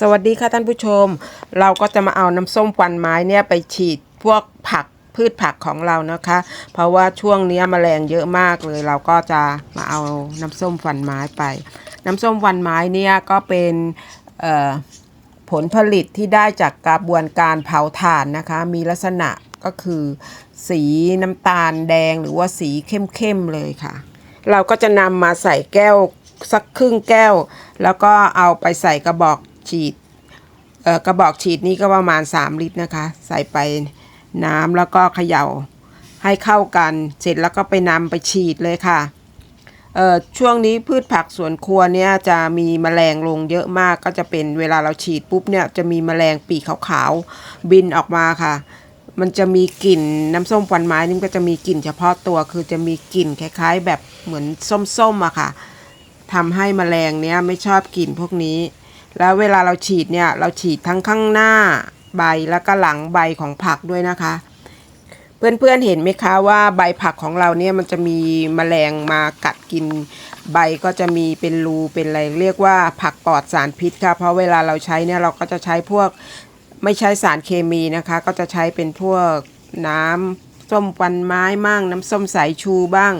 สวัสดีค่ะท่านผู้ชม เราก็จะมาเอาน้ำส้มควันไม้เนี่ยไปฉีดพวกผักพืชผักของเรานะคะ เพราะว่าช่วงนี้ยแมลงเยอะมากเลย เราก็จะมาเอาน้ำส้มควันไม้ไป น้ำส้มควันไม้เนี่ยก็เป็นผลผลิตที่ได้จากกระบวนการเผาถ่านนะคะ มีลักษณะก็คือ สีน้ำตาลแดงหรือว่าสีเข้มๆเลยค่ะ เราก็จะนำมาใส่แก้วสักครึ่งแก้ว แล้วก็เอาไปใส่กระบอก ฉีดกระบอกฉีดนี้ก็ประมาณ 3 ลิตรนะคะ ใส่ไปน้ำแล้วก็เขย่าให้เข้ากัน เสร็จแล้วก็ไปนำไปฉีดเลยค่ะช่วงนี้พืชผักสวนครัวเนี่ยจะมีแมลงลงเยอะมากก็จะเป็นเวลาเราฉีดปุ๊บเนี่ยจะมีแมลงปีกขาวๆบินออกมาค่ะ มันจะมีกลิ่นน้ำส้มควันไม้นี่ก็จะมีกลิ่นเฉพาะตัวคือจะมีกลิ่นคล้าย ๆ แบบเหมือนส้มๆอะค่ะทำให้แมลงเนี้ยไม่ชอบกลิ่นพวกนี้ แล้วเวลาเราฉีดเนี่ยเราฉีดทั้งข้างหน้าใบแล้วก็หลังใบของผักด้วยนะคะ เพื่อนๆเห็นไหมคะว่าใบผักของเราเนี่ยมันจะมีแมลงมากัดกิน ใบก็จะมีเป็นรูเป็นอะไรเรียกว่าผักปลอดสารพิษค่ะเพราะเวลาเราใช้เนี่ยเราก็จะใช้พวกไม่ใช้สารเคมีนะคะ ก็จะใช้เป็นพวกน้ำส้มควันไม้มั่งน้ำส้มสายชูบ้าง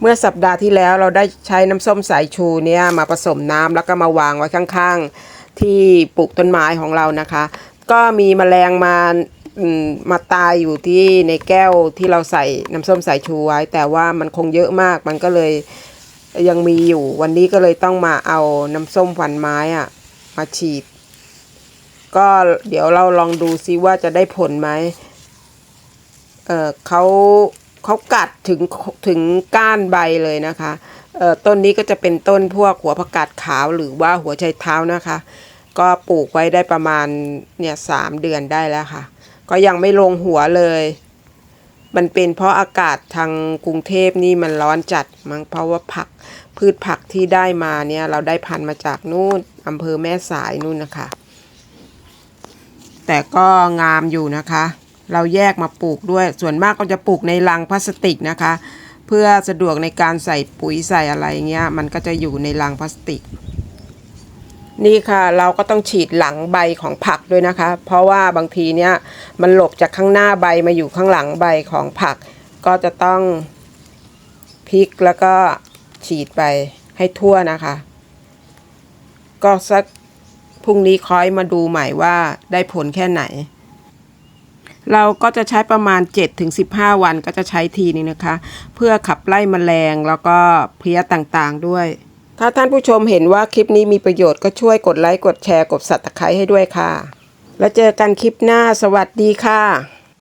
เมื่อสัปดาห์ที่แล้วเราได้ใช้น้ำส้มสายชูเนี่ยมาผสมน้ำแล้วก็มาวางไว้ข้างๆ ที่ปลูกต้นไม้ของเรานะคะ ก็มีแมลงมามาตายอยู่ที่ในแก้วที่เราใส่น้ำส้มสายชูไว้ แต่ว่ามันคงเยอะมากมันก็เลยยังมีอยู่ วันนี้ก็เลยต้องมาเอาน้ำส้มควันไม้อะมาฉีด ก็เดี๋ยวเราลองดูซิว่าจะได้ผลไหมเออเขา เขากัดถึงถึงก้านใบเลยนะคะต้นนี้ก็จะเป็นต้นพวกหัวผักกาดขาวหรือว่าหัวไชเท้านะคะ ก็ปลูกไว้ได้ประมาณเนี่ยสามเดือนได้แล้วค่ะ ก็ยังไม่ลงหัวเลย มันเป็นเพราะอากาศทางกรุงเทพนี่มันร้อนจัดมั้งเพราะว่าผักพืชผักที่ได้มาเนี่ยเราได้พันธุ์มาจากนู่นอำเภอแม่สายนู่นนะคะ แต่ก็งามอยู่นะคะ เราแยกมาปลูกด้วย ส่วนมากก็จะปลูกในลังพลาสติกนะคะ เพื่อสะดวกในการใส่ปุ๋ยใส่อะไรเงี้ย มันก็จะอยู่ในลังพลาสติก นี่ค่ะเราก็ต้องฉีดหลังใบของผักด้วยนะคะ เพราะว่าบางทีเนี่ยมันหลบจากข้างหน้าใบมาอยู่ข้างหลังใบของผัก ก็จะต้องพลิกแล้วก็ฉีดไปให้ทั่วนะคะ ก็สักพรุ่งนี้คอยมาดูใหม่ว่าได้ผลแค่ไหน เราก็จะใช้ประมาณ 7-15 วันก็จะใช้ทีนี้นะคะ เพื่อขับไล่แมลงแล้วก็เพลี้ยต่างๆด้วย ถ้าท่านผู้ชมเห็นว่าคลิปนี้มีประโยชน์ก็ช่วยกดไลค์กดแชร์กดสับตะไคร้ให้ด้วยค่ะ แล้วเจอกันคลิปหน้าสวัสดีค่ะ